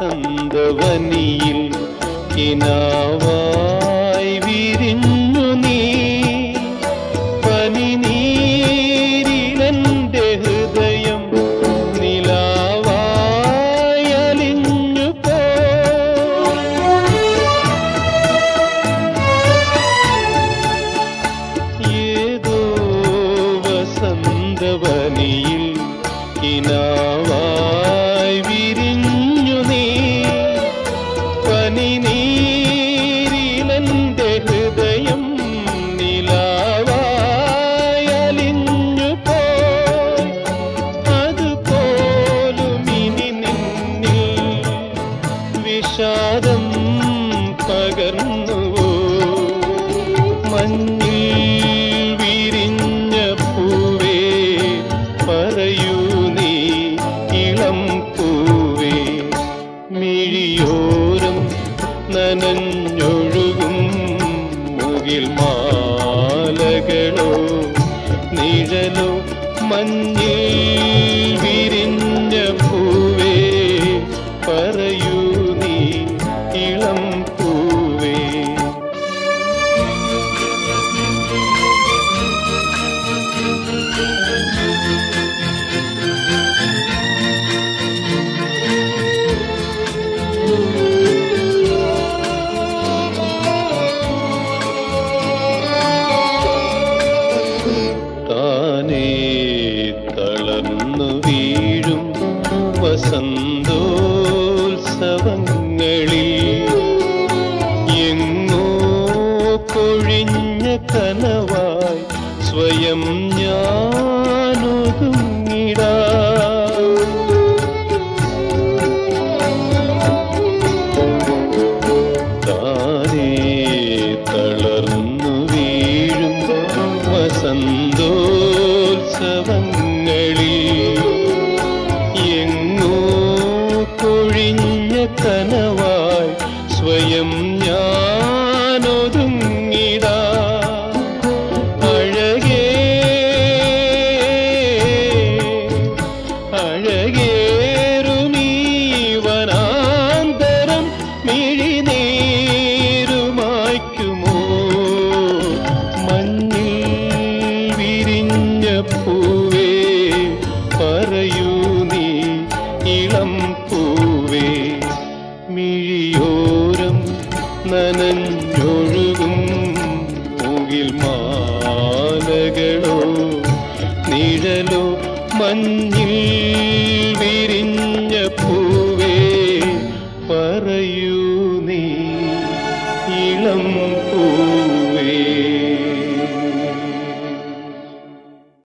വസന്തവനിയിൽ കിനാവായി ഹൃദയം നിലാവായി പോയി അതുപോലും ഇനി നിന്നിൽ വിഷാദം പകർന്നുവോ മഞ്ഞിൽ മഞ്ഞിൽ വിരിഞ്ഞ വസന്തോത്സവങ്ങളിൽ എങ്ങോ കൊഴിഞ്ഞ കനവായി സ്വയം ഞാനൊതുങ്ങിടാ. താരേ തളർന്നു വീഴും വസന്തോത്സവങ്ങളിൽ കനവായി സ്വയം ഞാനൊതുങ്ങിടാ മാലകളോ നിഴലോ മഞ്ഞിൽ വിരിഞ്ഞ പൂവേ പറയൂ നീ ഇളം പൂ